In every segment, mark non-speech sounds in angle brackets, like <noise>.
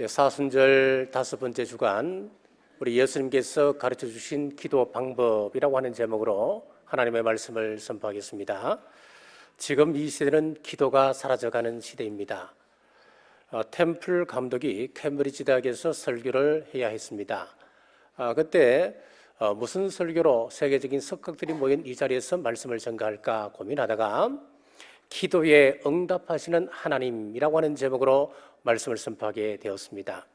예, 사순절 다섯 번째 주간 우리 예수님께서 가르쳐 주신 기도 방법이라고 하는 제목으로 하나님의 말씀을 선포하겠습니다. 지금 이 시대는 기도가 사라져가는 시대입니다. 어, 템플 감독이 캠브리지 대학에서 설교를 해야 했습니다. 아, 그때 어, 무슨 설교로 세계적인 석학들이 모인 이 자리에서 말씀을 전가할까 고민하다가 기도에 응답하시는 하나님이라고 하는 제목으로 말씀을 선포하게 되었습니다.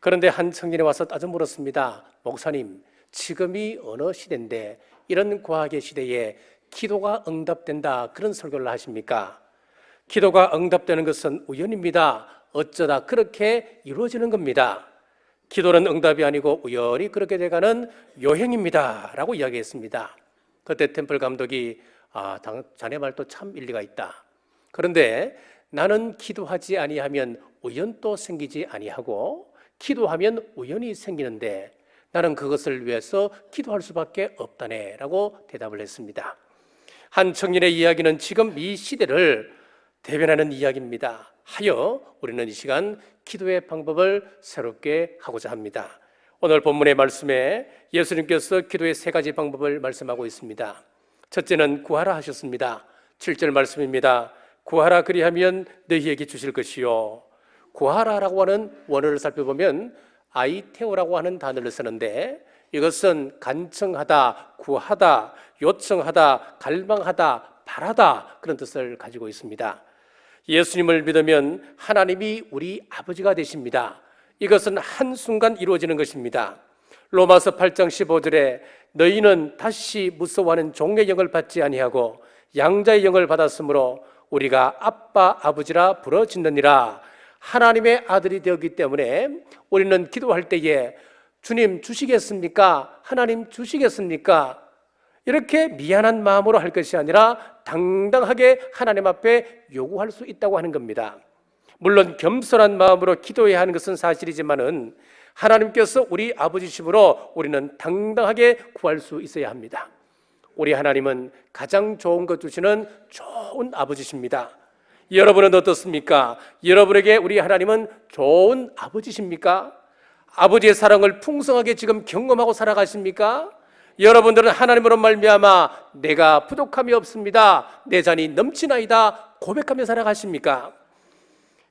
그런데 한 청년이 와서 따져 물었습니다. 목사님, 지금이 어느 시대인데 이런 과학의 시대에 기도가 응답된다 그런 설교를 하십니까? 기도가 응답되는 것은 우연입니다. 어쩌다 그렇게 이루어지는 겁니다. 기도는 응답이 아니고 우연히 그렇게 돼가는 요행입니다. 라고 이야기했습니다. 그때 템플 감독이 아, 당- 자네 말도 참 일리가 있다. 그런데 나는 기도하지 아니하면 우연도 생기지 아니하고 기도하면 우연이 생기는데 나는 그것을 위해서 기도할 수밖에 없다네라고 대답을 했습니다. 한 청년의 이야기는 지금 이 시대를 대변하는 이야기입니다. 하여 우리는 이 시간 기도의 방법을 새롭게 하고자 합니다. 오늘 본문의 말씀에 예수님께서 기도의 세 가지 방법을 말씀하고 있습니다. 첫째는 구하라 하셨습니다. 7절 말씀입니다. 구하라 그리하면 너희에게 주실 것이요. 구하라라고 하는 원어를 살펴보면 아이테오라고 하는 단어를 쓰는데 이것은 간청하다, 구하다, 요청하다, 갈망하다, 바라다 그런 뜻을 가지고 있습니다. 예수님을 믿으면 하나님이 우리 아버지가 되십니다. 이것은 한순간 이루어지는 것입니다. 로마서 8장 15절에 너희는 다시 무서워하는 종의 영을 받지 아니하고 양자의 영을 받았으므로 우리가 아빠 아버지라 부르짖느니라 하나님의 아들이 되었기 때문에 우리는 기도할 때에 주님 주시겠습니까? 하나님 주시겠습니까? 이렇게 미안한 마음으로 할 것이 아니라 당당하게 하나님 앞에 요구할 수 있다고 하는 겁니다. 물론 겸손한 마음으로 기도해야 하는 것은 사실이지만은 하나님께서 우리 아버지심으로 우리는 당당하게 구할 수 있어야 합니다. 우리 하나님은 가장 좋은 것 주시는 좋은 아버지십니다. 여러분은 어떻습니까? 여러분에게 우리 하나님은 좋은 아버지십니까? 아버지의 사랑을 풍성하게 지금 경험하고 살아가십니까? 여러분들은 하나님으로 말미암아 내가 부족함이 없습니다. 내 잔이 넘치나이다 고백하며 살아가십니까?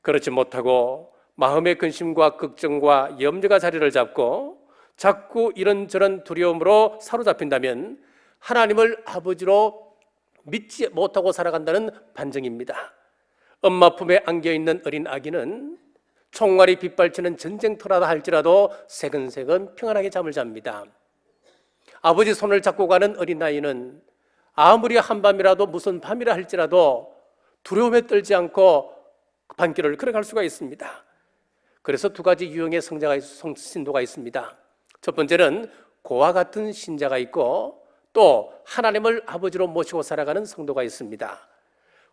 그렇지 못하고 마음의 근심과 걱정과 염려가 자리를 잡고 자꾸 이런저런 두려움으로 사로잡힌다면 하나님을 아버지로 믿지 못하고 살아간다는 반증입니다. 엄마 품에 안겨 있는 어린 아기는 총알이 빗발치는 전쟁터라다 할지라도 새근새근 평안하게 잠을 잡니다. 아버지 손을 잡고 가는 어린아이는 아무리 한밤이라도 무슨 밤이라 할지라도 두려움에 떨지 않고 반길을 걸어갈 수가 있습니다. 그래서 두 가지 유형의 성자가 성- 신도가 있습니다. 첫 번째는 고와 같은 신자가 있고 또 하나님을 아버지로 모시고 살아가는 성도가 있습니다.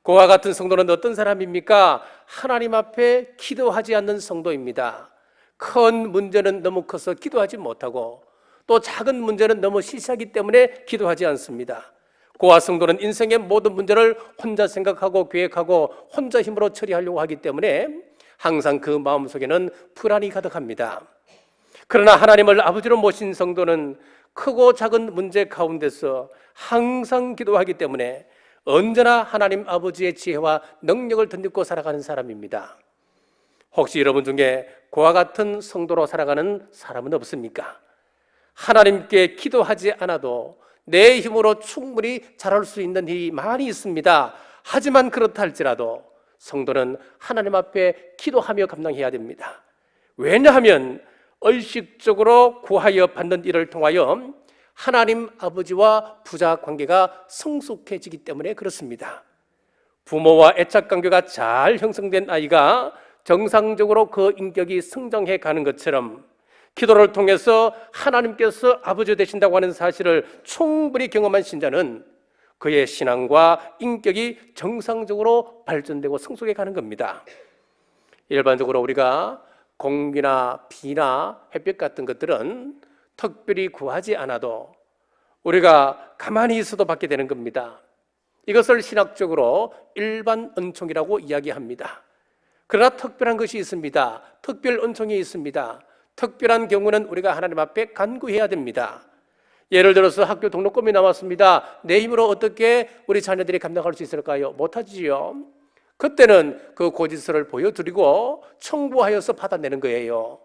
고와 같은 성도는 어떤 사람입니까? 하나님 앞에 기도하지 않는 성도입니다. 큰 문제는 너무 커서 기도하지 못하고 또 작은 문제는 너무 시시하기 때문에 기도하지 않습니다. 고아 성도는 인생의 모든 문제를 혼자 생각하고 계획하고 혼자 힘으로 처리하려고 하기 때문에 항상 그 마음속에는 불안이 가득합니다. 그러나 하나님을 아버지로 모신 성도는 크고 작은 문제 가운데서 항상 기도하기 때문에 언제나 하나님 아버지의 지혜와 능력을 덧입고 살아가는 사람입니다. 혹시 여러분 중에 고와 같은 성도로 살아가는 사람은 없습니까? 하나님께 기도하지 않아도 내 힘으로 충분히 잘할 수 있는 일이 많이 있습니다. 하지만 그렇다 할지라도 성도는 하나님 앞에 기도하며 감당해야 됩니다. 왜냐하면 의식적으로 구하여 받는 일을 통하여 하나님 아버지와 부자 관계가 성숙해지기 때문에 그렇습니다. 부모와 애착 관계가 잘 형성된 아이가 정상적으로 그 인격이 성장해 가는 것처럼 기도를 통해서 하나님께서 아버지 되신다고 하는 사실을 충분히 경험한 신자는 그의 신앙과 인격이 정상적으로 발전되고 성숙해 가는 겁니다. 일반적으로 우리가 공기나 비나 햇볕 같은 것들은 특별히 구하지 않아도 우리가 가만히 있어도 받게 되는 겁니다. 이것을 신학적으로 일반 은총이라고 이야기합니다. 그러나 특별한 것이 있습니다. 특별 은총이 있습니다. 특별한 경우는 우리가 하나님 앞에 간구해야 됩니다. 예를 들어서 학교 등록금이 나왔습니다. 내 힘으로 어떻게 우리 자녀들이 감당할 수 있을까요? 못하지요. 그때는 그 고지서를 보여드리고 청구하여서 받아내는 거예요.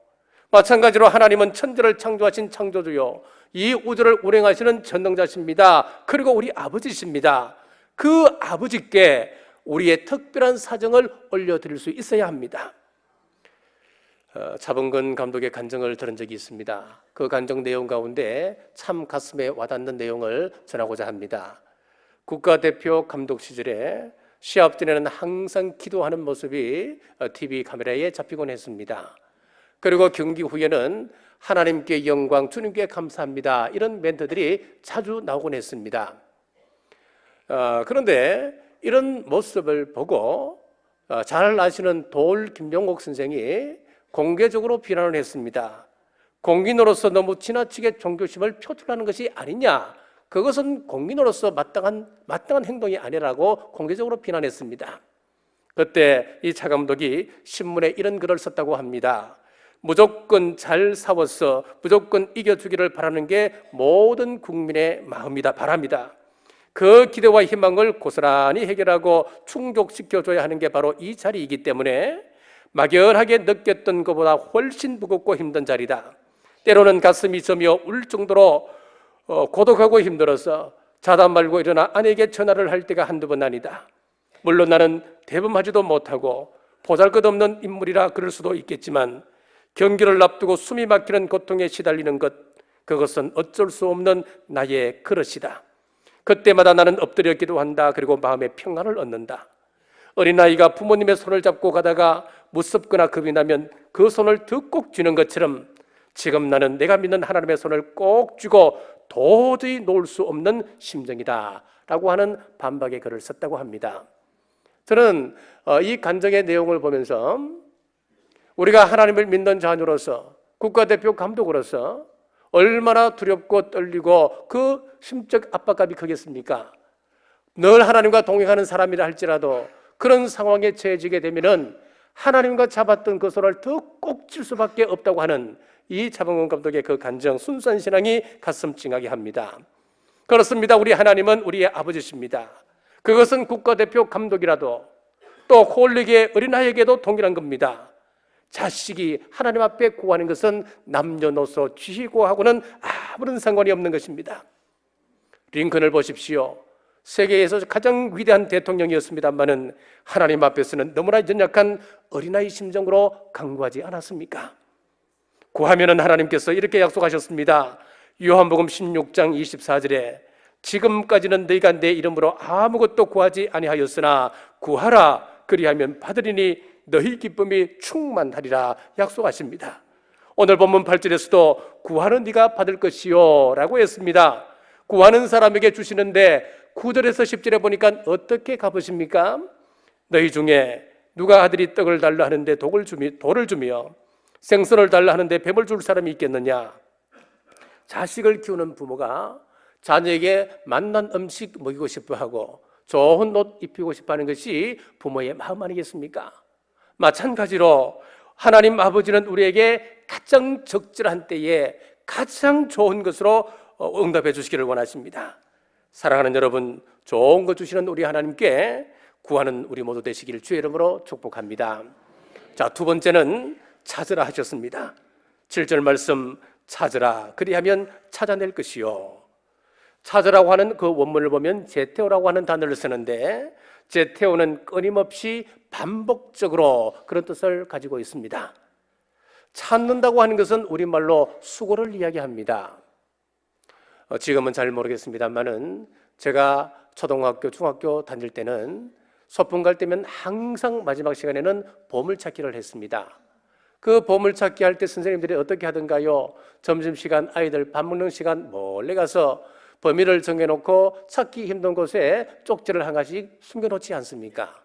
마찬가지로 하나님은 천지를 창조하신 창조주요. 이 우주를 운행하시는 전능자십니다. 그리고 우리 아버지십니다. 그 아버지께 우리의 특별한 사정을 올려드릴 수 있어야 합니다. 어, 차범근 감독의 간증을 들은 적이 있습니다. 그 간증 내용 가운데 참 가슴에 와닿는 내용을 전하고자 합니다. 국가대표 감독 시절에 시합 전에는 항상 기도하는 모습이 TV 카메라에 잡히곤 했습니다. 그리고 경기 후에는 하나님께 영광, 주님께 감사합니다. 이런 멘트들이 자주 나오곤 했습니다. 어, 그런데 이런 모습을 보고 어, 잘 아시는 돌 김종국 선생이 공개적으로 비난을 했습니다. 공인으로서 너무 지나치게 종교심을 표출하는 것이 아니냐. 그것은 공인으로서 마땅한 마땅한 행동이 아니라고 공개적으로 비난했습니다. 그때 이 차 감독이 신문에 이런 글을 썼다고 합니다. 무조건 잘 싸워서 무조건 이겨주기를 바라는 게 모든 국민의 마음이다 바랍니다. 그 기대와 희망을 고스란히 해결하고 충족시켜줘야 하는 게 바로 이 자리이기 때문에 막연하게 느꼈던 것보다 훨씬 무겁고 힘든 자리다. 때로는 가슴이 저며 울 정도로 어, 고독하고 힘들어서 자다 말고 일어나 아내에게 전화를 할 때가 한두 번 아니다. 물론 나는 대범하지도 못하고 보잘것없는 인물이라 그럴 수도 있겠지만 경기를 앞두고 숨이 막히는 고통에 시달리는 것 그것은 어쩔 수 없는 나의 그릇이다. 그때마다 나는 엎드려 기도한다. 그리고 마음의 평안을 얻는다. 어린아이가 부모님의 손을 잡고 가다가 무섭거나 겁이 나면 그 손을 더 꼭 쥐는 것처럼 지금 나는 내가 믿는 하나님의 손을 꼭 쥐고 도저히 놓을 수 없는 심정이다. 라고 하는 반박의 글을 썼다고 합니다. 저는 어, 이 간정의 내용을 보면서 우리가 하나님을 믿는 자녀로서 국가대표 감독으로서 얼마나 두렵고 떨리고 그 심적 압박감이 크겠습니까? 늘 하나님과 동행하는 사람이라 할지라도 그런 상황에 처해지게 되면은 하나님과 잡았던 그 손을 더꼭칠 수밖에 없다고 하는 이 차범근 감독의 그 간정 순수한 신앙이 가슴 찡하게 합니다. 그렇습니다. 우리 하나님은 우리의 아버지십니다. 그것은 국가대표 감독이라도 또 홀릭의 어린아이에게도 동일한 겁니다. 자식이 하나님 앞에 구하는 것은 남녀노소 쥐고 하고는 아무런 상관이 없는 것입니다. 링컨을 보십시오. 세계에서 가장 위대한 대통령이었습니다만은 하나님 앞에서는 너무나 연약한 어린아이 심정으로 강구하지 않았습니까? 구하면은 하나님께서 이렇게 약속하셨습니다. 요한복음 16장 24절에 지금까지는 너희가 내 이름으로 아무것도 구하지 아니하였으나 구하라 그리하면 받으리니 너희 기쁨이 충만하리라 약속하십니다. 오늘 본문 8절에서도 구하는 네가 받을 것이요라고 했습니다. 구하는 사람에게 주시는데 9절에서 10절에 보니까 어떻게 갚으십니까? 너희 중에 누가 아들이 떡을 달라 하는데 독을 주미, 돌을 주며 생선을 달라 하는데 뱀을 줄 사람이 있겠느냐? 자식을 키우는 부모가 자녀에게 맛난 음식 먹이고 싶어 하고 좋은 옷 입히고 싶어 하는 것이 부모의 마음 아니겠습니까? 마찬가지로 하나님 아버지는 우리에게 가장 적절한 때에 가장 좋은 것으로 어, 응답해 주시기를 원하십니다. 사랑하는 여러분, 좋은 것 주시는 우리 하나님께 구하는 우리 모두 되시기를 주의 이름으로 축복합니다. 자, 두 번째는 찾으라 하셨습니다. 7절 말씀 찾으라 그리하면 찾아낼 것이요. 찾으라고 하는 그 원문을 보면 제테오라고 하는 단어를 쓰는데 제테오는 끊임없이 반복적으로 그런 뜻을 가지고 있습니다. 찾는다고 하는 것은 우리말로 수고를 이야기합니다. 어, 지금은 잘 모르겠습니다만은 제가 초등학교, 중학교 다닐 때는 소풍 갈 때면 항상 마지막 시간에는 보물찾기를 했습니다. 그 보물찾기 할 때 선생님들이 어떻게 하던가요? 점심시간 아이들 밥 먹는 시간 몰래 가서 범위를 정해놓고 찾기 힘든 곳에 쪽지를 한 가지 숨겨놓지 않습니까?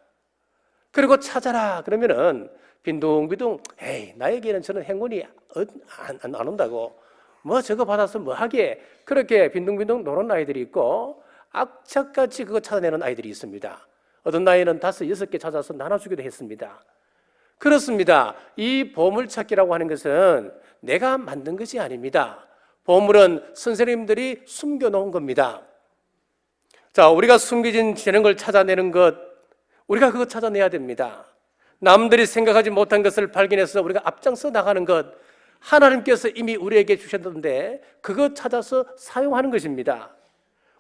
그리고 찾아라 그러면은 빈둥빈둥 에이 나에게는 저는 행운이 안, 안, 안 온다고 뭐 저거 받아서 뭐 하게 그렇게 빈둥빈둥 노는 아이들이 있고 악착같이 그거 찾아내는 아이들이 있습니다. 어떤 나이는 다섯 여섯 개 찾아서 나눠주기도 했습니다. 그렇습니다. 이 보물찾기라고 하는 것은 내가 만든 것이 아닙니다. 보물은 선생님들이 숨겨놓은 겁니다. 자, 우리가 숨겨진 재는 걸 찾아내는 것, 우리가 그거 찾아내야 됩니다. 남들이 생각하지 못한 것을 발견해서 우리가 앞장서 나가는 것, 하나님께서 이미 우리에게 주셨는데 그거 찾아서 사용하는 것입니다.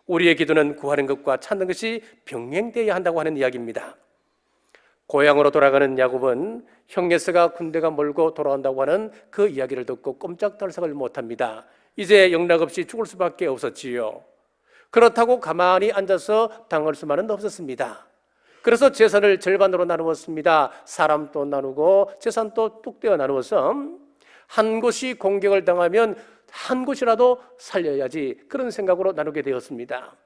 우리의 기도는 구하는 것과 찾는 것이 병행되어야 한다고 하는 이야기입니다. 고향으로 돌아가는 야곱은 형예스가 군대가 멀고 돌아온다고 하는 그 이야기를 듣고 꼼짝달싹을 못합니다. 이제 영락없이 죽을 수밖에 없었지요. 그렇다고 가만히 앉아서 당할 수만은 없었습니다. 그래서 재산을 절반으로 나누었습니다. 사람도 나누고 재산도 뚝 떼어 나누어서 한 곳이 공격을 당하면 한 곳이라도 살려야지 그런 생각으로 나누게 되었습니다.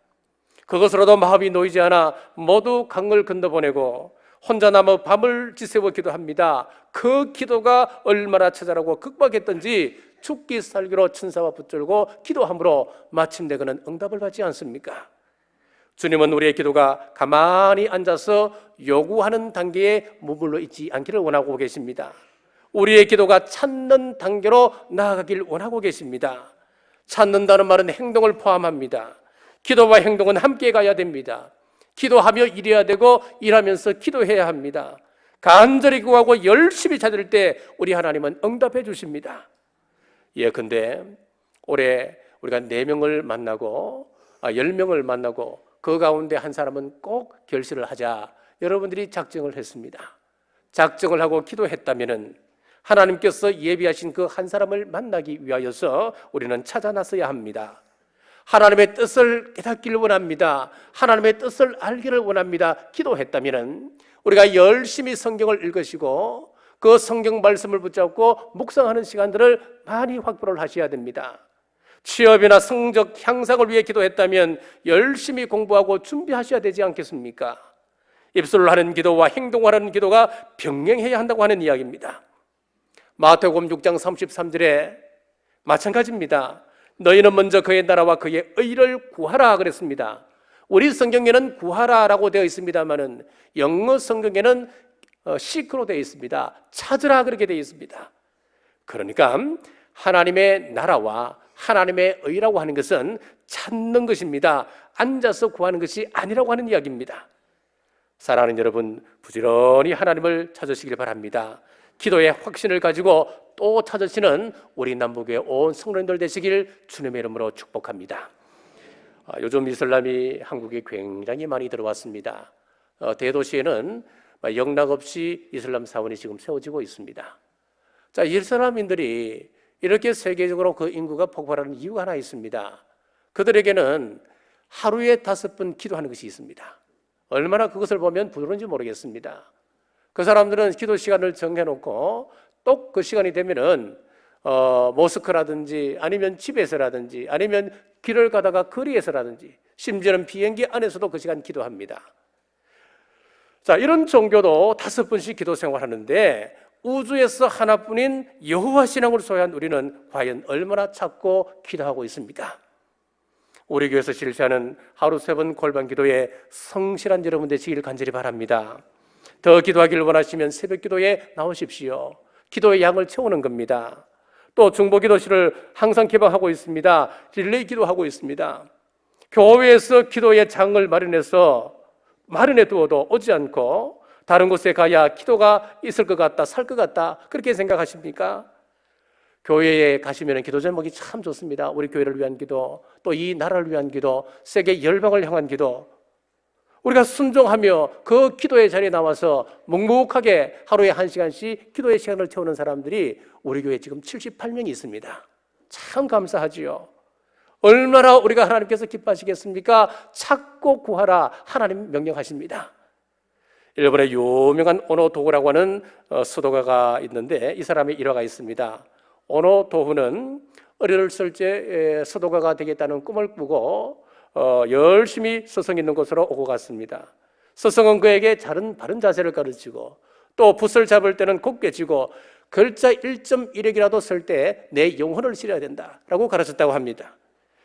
그것으로도 마음이 놓이지 않아 모두 강을 건너보내고 혼자 남아 밤을 지새워 기도합니다. 그 기도가 얼마나 처절하고 극박했던지 죽기 살기로 천사와 붙들고 기도함으로 마침내 그는 응답을 받지 않습니까? 주님은 우리의 기도가 가만히 앉아서 요구하는 단계에 머물러 있지 않기를 원하고 계십니다. 우리의 기도가 찾는 단계로 나아가길 원하고 계십니다. 찾는다는 말은 행동을 포함합니다. 기도와 행동은 함께 가야 됩니다. 기도하며 일해야 되고 일하면서 기도해야 합니다. 간절히 구하고 열심히 찾을 때 우리 하나님은 응답해 주십니다. 예컨대 올해 우리가 네 명을 만나고 아, 열 명을 만나고 그 가운데 한 사람은 꼭 결실을 하자 여러분들이 작정을 했습니다. 작정을 하고 기도했다면은 하나님께서 예비하신 그 한 사람을 만나기 위하여서 우리는 찾아 나서야 합니다. 하나님의 뜻을 깨닫기를 원합니다. 하나님의 뜻을 알기를 원합니다. 기도했다면은 우리가 열심히 성경을 읽으시고 그 성경 말씀을 붙잡고 묵상하는 시간들을 많이 확보를 하셔야 됩니다. 취업이나 성적 향상을 위해 기도했다면 열심히 공부하고 준비하셔야 되지 않겠습니까? 입술을 하는 기도와 행동을 하는 기도가 병행해야 한다고 하는 이야기입니다. 마태복음 6장 33절에 마찬가지입니다. 너희는 먼저 그의 나라와 그의 의를 구하라 그랬습니다. 우리 성경에는 구하라라고 되어 있습니다만은 영어 성경에는 어, 시크로 되어 있습니다. 찾으라 그렇게 되어 있습니다. 그러니까 하나님의 나라와 하나님의 의라고 하는 것은 찾는 것입니다. 앉아서 구하는 것이 아니라고 하는 이야기입니다. 사랑하는 여러분, 부지런히 하나님을 찾으시길 바랍니다. 기도의 확신을 가지고 또 찾으시는 우리 남북의 온 성도님들 되시길 주님의 이름으로 축복합니다. 아, 요즘 이슬람이 한국에 굉장히 많이 들어왔습니다. 어, 대도시에는 영락 없이 이슬람 사원이 지금 세워지고 있습니다. 자, 이슬람인들이 이렇게 세계적으로 그 인구가 폭발하는 이유가 하나 있습니다. 그들에게는 하루에 다섯 번 기도하는 것이 있습니다. 얼마나 그것을 보면 부러운지 모르겠습니다. 그 사람들은 기도 시간을 정해놓고 또그 시간이 되면은 어, 모스크라든지 아니면 집에서라든지 아니면 길을 가다가 거리에서라든지 심지어는 비행기 안에서도 그 시간 기도합니다. 자, 이런 종교도 다섯 번씩 기도 생활하는데 우주에서 하나뿐인 여호와 신앙을 소유한 우리는 과연 얼마나 찾고 기도하고 있습니까? 우리 교회에서 실시하는 하루 세 번 골반 기도에 성실한 여러분 되시기를 간절히 바랍니다. 더 기도하기를 원하시면 새벽 기도에 나오십시오. 기도의 양을 채우는 겁니다. 또 중보 기도실을 항상 개방하고 있습니다. 릴레이 기도하고 있습니다. 교회에서 기도의 장을 마련해서 마련해 두어도 오지 않고 다른 곳에 가야 기도가 있을 것 같다, 살 것 같다. 그렇게 생각하십니까? 교회에 가시면 기도 제목이 참 좋습니다. 우리 교회를 위한 기도, 또 이 나라를 위한 기도, 세계 열방을 향한 기도. 우리가 순종하며 그 기도의 자리에 나와서 묵묵하게 하루에 한 시간씩 기도의 시간을 채우는 사람들이 우리 교회에 지금 78명이 있습니다. 참 감사하지요. 얼마나 우리가 하나님께서 기뻐하시겠습니까? 찾고 구하라 하나님 명령하십니다. 일본의 유명한 오노도후라고 하는 어, 수도가가 있는데 이 사람의 일화가 있습니다. 오노 도후는 어렸을 때 수도가가 되겠다는 꿈을 꾸고 어, 열심히 스승 있는 곳으로 오고 갔습니다. 스승은 그에게 바른, 바른 자세를 가르치고 또 붓을 잡을 때는 곱게 쥐고 글자 1.1액이라도 쓸 때 내 영혼을 실어야 된다라고 가르쳤다고 합니다.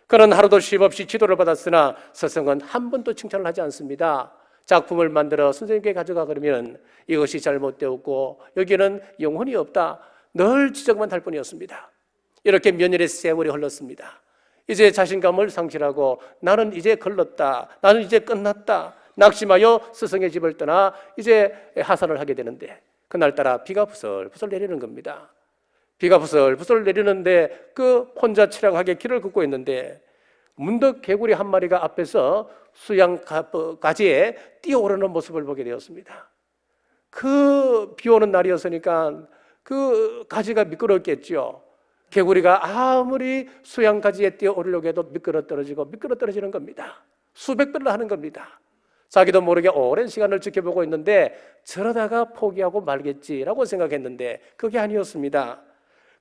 그는 하루도 쉼 없이 지도를 받았으나 스승은 한 번도 칭찬을 하지 않습니다. 작품을 만들어 선생님께 가져가 그러면 이것이 잘못되었고 여기는 영혼이 없다. 늘 지적만 할 뿐이었습니다. 이렇게 몇 년의 세월이 흘렀습니다. 이제 자신감을 상실하고 나는 이제 걸렀다. 나는 이제 끝났다. 낙심하여 스승의 집을 떠나 이제 하산을 하게 되는데 그날따라 비가 부슬부슬 내리는 겁니다. 비가 부슬부슬 내리는데 그 혼자 치락하게 길을 걷고 있는데 문득 개구리 한 마리가 앞에서 수양 가지에 뛰어오르는 모습을 보게 되었습니다. 그 비 오는 날이었으니까 그 가지가 미끄럽겠죠. 개구리가 아무리 수양 가지에 뛰어 오르려고 해도 미끄러 떨어지고 미끄러 떨어지는 겁니다. 수백 번을 하는 겁니다. 자기도 모르게 오랜 시간을 지켜보고 있는데 저러다가 포기하고 말겠지라고 생각했는데 그게 아니었습니다.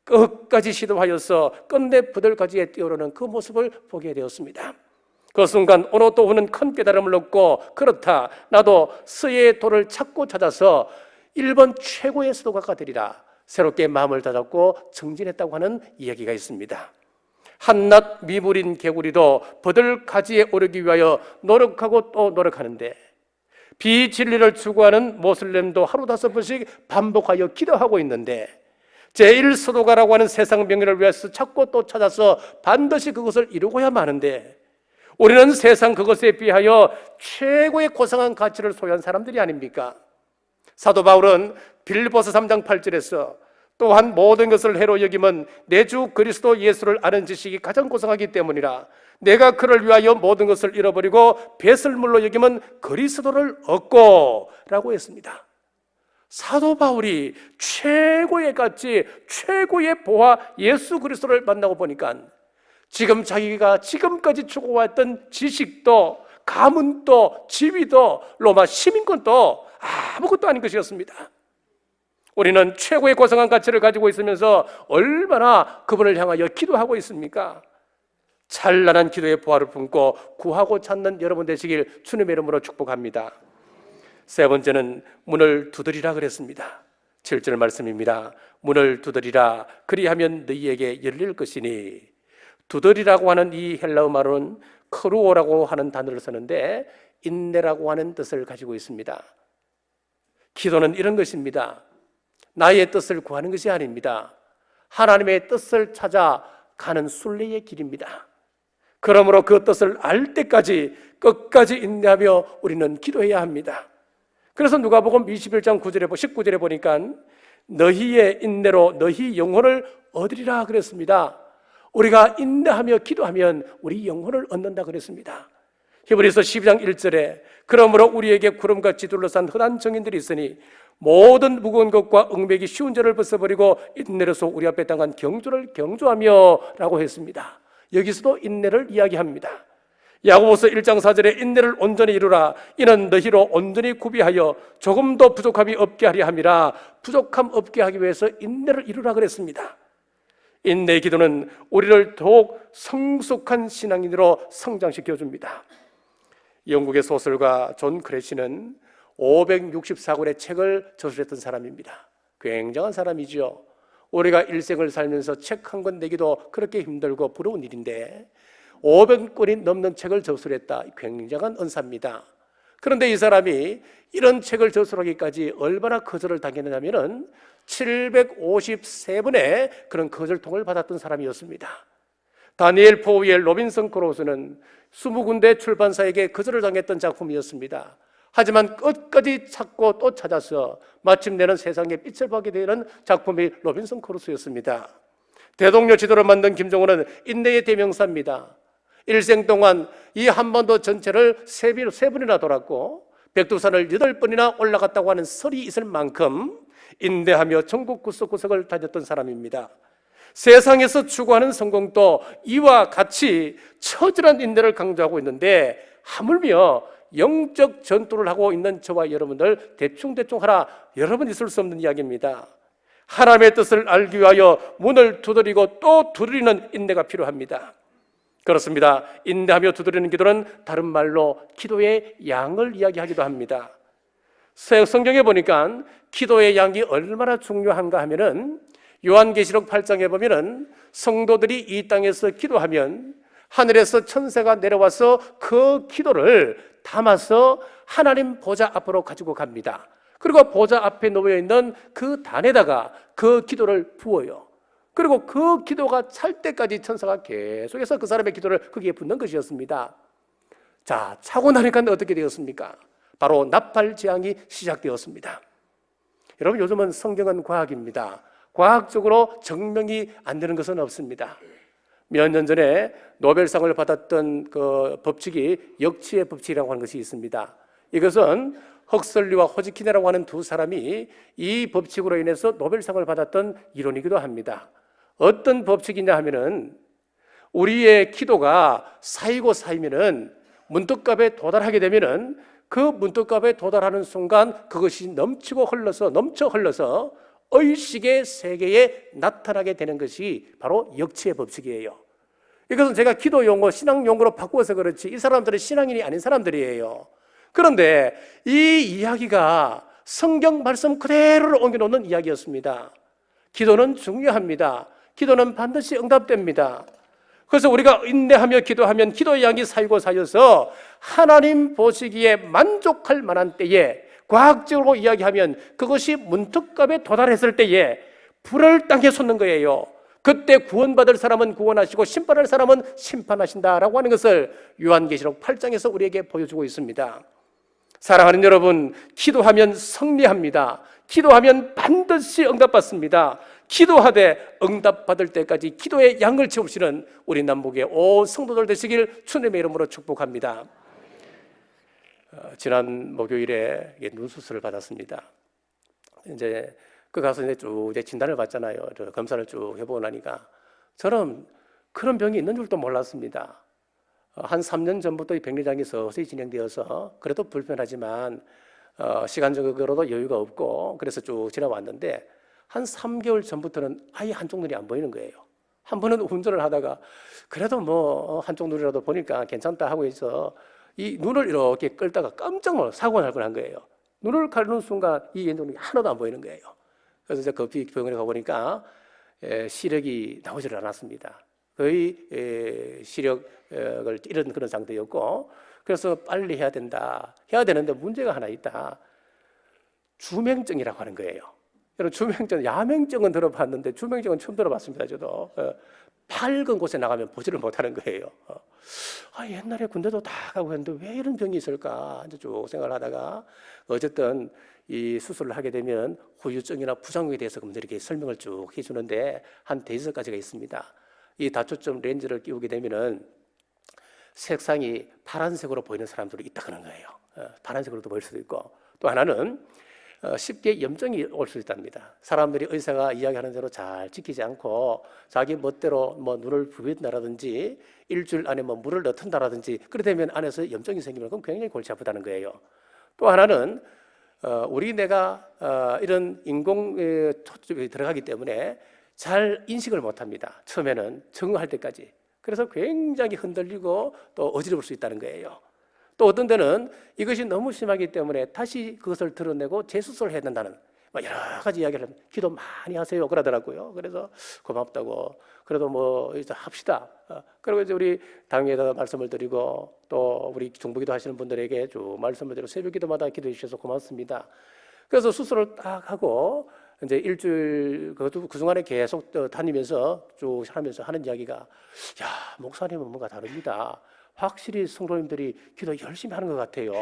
끝까지 시도하여서 끝내 부들가지에 뛰어오르는 그 모습을 보게 되었습니다. 그 순간 어느 또 오는 큰 깨달음을 얻고 그렇다 나도 스의 도를 찾고 찾아서 일본 최고의 수도가가 되리라 새롭게 마음을 다잡고 정진했다고 하는 이야기가 있습니다. 한낱 미물인 개구리도 버들 가지에 오르기 위하여 노력하고 또 노력하는데 비진리를 추구하는 모슬렘도 하루 다섯 번씩 반복하여 기도하고 있는데 제1서도가라고 하는 세상 명예를 위해서 찾고 또 찾아서 반드시 그것을 이루고야만 하는데 우리는 세상 그것에 비하여 최고의 고상한 가치를 소유한 사람들이 아닙니까? 사도 바울은 빌보서 3장 8절에서 또한 모든 것을 해로 여김은 내 주 그리스도 예수를 아는 지식이 가장 고상하기 때문이라 내가 그를 위하여 모든 것을 잃어버리고 배설물로 여김은 그리스도를 얻고 라고 했습니다. 사도 바울이 최고의 가치, 최고의 보화 예수 그리스도를 만나고 보니까 지금 자기가 지금까지 추구했던 지식도 가문도 지위도 로마 시민권도 아무것도 아닌 것이었습니다. 우리는 최고의 고상한 가치를 가지고 있으면서 얼마나 그분을 향하여 기도하고 있습니까? 찬란한 기도의 보화를 품고 구하고 찾는 여러분 되시길 주님의 이름으로 축복합니다. 세 번째는 문을 두드리라 그랬습니다. 7절 말씀입니다. 문을 두드리라 그리하면 너희에게 열릴 것이니 두드리라고 하는 이 헬라어 말은 크루오라고 하는 단어를 쓰는데 인내라고 하는 뜻을 가지고 있습니다. 기도는 이런 것입니다. 나의 뜻을 구하는 것이 아닙니다. 하나님의 뜻을 찾아 가는 순례의 길입니다. 그러므로 그 뜻을 알 때까지 끝까지 인내하며 우리는 기도해야 합니다. 그래서 누가복음 21장 9절에 19절에 보니까 너희의 인내로 너희 영혼을 얻으리라 그랬습니다. 우리가 인내하며 기도하면 우리 영혼을 얻는다 그랬습니다. 히브리서 12장 1절에 그러므로 우리에게 구름같이 둘러싼 흔한 정인들이 있으니 모든 무거운 것과 응매기 쉬운 죄를 벗어버리고 인내로서 우리 앞에 당한 경주를 경주하며라고 했습니다. 여기서도 인내를 이야기합니다. 야고보서 1장 4절에 인내를 온전히 이루라 이는 너희로 온전히 구비하여 조금도 부족함이 없게 하려 함이라 부족함 없게 하기 위해서 인내를 이루라 그랬습니다. 인내 기도는 우리를 더욱 성숙한 신앙인으로 성장시켜 줍니다. 영국의 소설가 존 크래시는 564권의 책을 저술했던 사람입니다. 굉장한 사람이지요. 우리가 일생을 살면서 책 한 권 내기도 그렇게 힘들고 부러운 일인데 500권이 넘는 책을 저술했다. 굉장한 은사입니다. 그런데 이 사람이 이런 책을 저술하기까지 얼마나 거절을 당했느냐면은 753번의 그런 거절통을 받았던 사람이었습니다. 다니엘 포우엘 로빈슨 크로스는 20군데 출판사에게 거절을 당했던 작품이었습니다. 하지만 끝까지 찾고 또 찾아서 마침내는 세상에 빛을 보게 되는 작품이 로빈슨 크루스였습니다. 대동료 지도를 만든 김정은은 인내의 대명사입니다. 일생 동안 이 한반도 전체를 세 번이나 돌았고 백두산을 여덟 번이나 올라갔다고 하는 설이 있을 만큼 인내하며 전국 구석구석을 다녔던 사람입니다. 세상에서 추구하는 성공도 이와 같이 처절한 인내를 강조하고 있는데 하물며 영적 전투를 하고 있는 저와 여러분들 대충대충 하라 여러분 있을 수 없는 이야기입니다. 하나님의 뜻을 알기 위하여 문을 두드리고 또 두드리는 인내가 필요합니다. 그렇습니다. 인내하며 두드리는 기도는 다른 말로 기도의 양을 이야기하기도 합니다. 성경에 보니까 기도의 양이 얼마나 중요한가 하면은 요한계시록 8장에 보면은 성도들이 이 땅에서 기도하면 하늘에서 천사가 내려와서 그 기도를 담아서 하나님 보좌 앞으로 가지고 갑니다. 그리고 보좌 앞에 놓여 있는 그 단에다가 그 기도를 부어요. 그리고 그 기도가 찰 때까지 천사가 계속해서 그 사람의 기도를 거기에 붓는 것이었습니다. 자, 차고 나니까 어떻게 되었습니까? 바로 나팔 재앙이 시작되었습니다. 여러분 요즘은 성경은 과학입니다. 과학적으로 증명이 안 되는 것은 없습니다. 몇 년 전에 노벨상을 받았던 그 법칙이 역치의 법칙이라고 하는 것이 있습니다. 이것은 헉설리와 호지키네라고 하는 두 사람이 이 법칙으로 인해서 노벨상을 받았던 이론이기도 합니다. 어떤 법칙이냐 하면은 우리의 기도가 쌓이고 쌓이면은 문득값에 도달하게 되면은 그 문득값에 도달하는 순간 그것이 넘치고 흘러서 넘쳐 흘러서 의식의 세계에 나타나게 되는 것이 바로 역치의 법칙이에요. 이것은 제가 기도 용어, 신앙 용어로 바꾸어서 그렇지 이 사람들은 신앙인이 아닌 사람들이에요. 그런데 이 이야기가 성경 말씀 그대로를 옮겨놓는 이야기였습니다. 기도는 중요합니다. 기도는 반드시 응답됩니다. 그래서 우리가 인내하며 기도하면 기도의 양이 쌓이고 쌓여서 하나님 보시기에 만족할 만한 때에 과학적으로 이야기하면 그것이 문턱값에 도달했을 때에 불을 땅에 솟는 거예요. 그때 구원받을 사람은 구원하시고 심판할 사람은 심판하신다라고 하는 것을 요한계시록 8장에서 우리에게 보여주고 있습니다. 사랑하는 여러분, 기도하면 승리합니다. 기도하면 반드시 응답받습니다. 기도하되 응답받을 때까지 기도의 양을 채우시는 우리 남북의 온 성도들 되시길 주님의 이름으로 축복합니다. 어, 지난 목요일에 눈 수술을 받았습니다. 이제 그 가서 이제 쭉 이제 진단을 받잖아요. 저 검사를 쭉 해보고 나니까 저는 그런 병이 있는 줄도 몰랐습니다. 어, 한 3년 전부터 이 백내장이 서서히 진행되어서 그래도 불편하지만 어, 시간적으로도 여유가 없고 그래서 쭉 지나왔는데 한 3개월 전부터는 아예 한쪽 눈이 안 보이는 거예요. 한 번은 <laughs> 운전을 하다가 그래도 뭐 한쪽 눈이라도 보니까 괜찮다 하고 해서 이 눈을 이렇게 끌다가 깜짝 놀라 사고가 날 뻔한 거예요. 눈을 가르는 순간 이 왼쪽이 하나도 안 보이는 거예요. 그래서 이제 급히 병원에 가보니까 에, 시력이 나오질 않았습니다. 거의 에, 시력을 잃은 그런 상태였고 그래서 빨리 해야 된다. 해야 되는데 문제가 하나 있다. 주맹증이라고 하는 거예요. 여러분 주맹증, 야맹증은 들어봤는데 주맹증은 처음 들어봤습니다. 저도 어, 밝은 곳에 나가면 보지를 못하는 거예요. 어. 아, 옛날에 군대도 다 가고 했는데 왜 이런 병이 있을까? 이제 쭉 생각을 하다가 어쨌든 이 수술을 하게 되면 후유증이나 부작용에 대해서 이렇게 설명을 쭉 해주는데 한 대여섯 가지가 있습니다. 이 다초점 렌즈를 끼우게 되면은 색상이 파란색으로 보이는 사람들이 있다 그런 거예요. 어, 파란색으로도 보일 수도 있고 또 하나는 어, 쉽게 염증이 올 수 있답니다. 사람들이 의사가 이야기하는 대로 잘 지키지 않고 자기 멋대로 뭐 눈을 부빈다라든지 일주일 안에 뭐 물을 넣든다라든지 그래 되면 안에서 염증이 생기면 그건 굉장히 골치 아프다는 거예요. 또 하나는 어, 우리 뇌가 어, 이런 인공 에, 초점이 들어가기 때문에 잘 인식을 못합니다. 처음에는 적응할 때까지. 그래서 굉장히 흔들리고 또 어지러울 수 있다는 거예요. 또 어떤 데는 이것이 너무 심하기 때문에 다시 그것을 드러내고 재수술을 해야 된다는 뭐 여러 가지 이야기를 합니다. 기도 많이 하세요 그러더라고요. 그래서 고맙다고 그래도 뭐 이제 합시다. 어, 그리고 이제 우리 당에다 말씀을 드리고 또 우리 중보기도 하시는 분들에게 쭉 말씀을 드리고 새벽 기도마다 기도해 주셔서 고맙습니다. 그래서 수술을 딱 하고 이제 일주일 그것도 그 중간에 계속 또 다니면서 쭉 하면서 하는 이야기가 야 목사님은 뭔가 다릅니다. 확실히 성도님들이 기도 열심히 하는 것 같아요.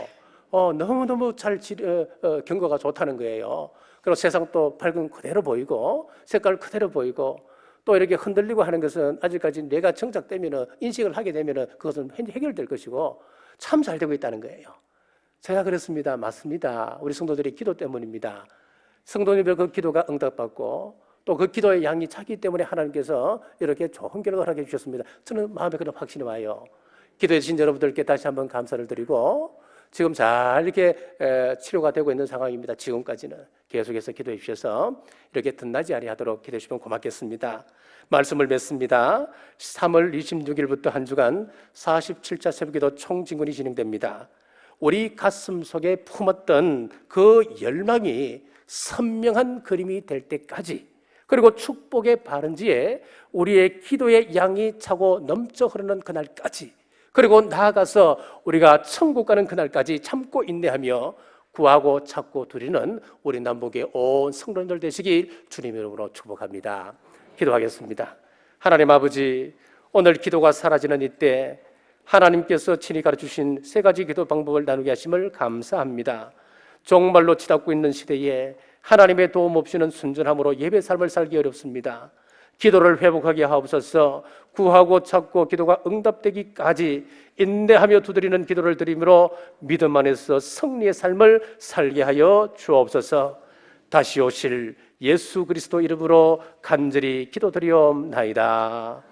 어, 너무너무 잘 지, 어, 어, 경과가 좋다는 거예요. 그리고 세상 또 밝은 그대로 보이고 색깔 그대로 보이고 또 이렇게 흔들리고 하는 것은 아직까지 내가 정착되면 인식을 하게 되면 그것은 해결될 것이고 참 잘 되고 있다는 거예요. 제가 그랬습니다. 맞습니다. 우리 성도들이 기도 때문입니다. 성도님의 그 기도가 응답받고 또 그 기도의 양이 차기 때문에 하나님께서 이렇게 좋은 결과를 하게 해주셨습니다. 저는 마음에 그런 확신이 와요. 기도해 주신 여러분들께 다시 한번 감사를 드리고 지금 잘 이렇게 치료가 되고 있는 상황입니다. 지금까지는 계속해서 기도해 주셔서 이렇게 든나지 아니하도록 기도해 주시면 고맙겠습니다. 말씀을 맺습니다. 3월 26일부터 한 주간 47차 새벽기도 총진군이 진행됩니다. 우리 가슴 속에 품었던 그 열망이 선명한 그림이 될 때까지 그리고 축복의 바른지에 우리의 기도의 양이 차고 넘쳐 흐르는 그날까지 그리고 나아가서 우리가 천국 가는 그날까지 참고 인내하며 구하고 찾고 드리는 우리 남북의 온 성도님들 되시길 주님 이름으로 축복합니다. 기도하겠습니다. 하나님 아버지, 오늘 기도가 사라지는 이때 하나님께서 친히 가르쳐 주신 세 가지 기도 방법을 나누게 하심을 감사합니다. 정말로 치닫고 있는 시대에 하나님의 도움 없이는 순전함으로 예배 삶을 살기 어렵습니다. 기도를 회복하게 하옵소서 구하고 찾고 기도가 응답되기까지 인내하며 두드리는 기도를 드림으로 믿음 안에서 승리의 삶을 살게 하여 주옵소서 다시 오실 예수 그리스도 이름으로 간절히 기도드리옵나이다.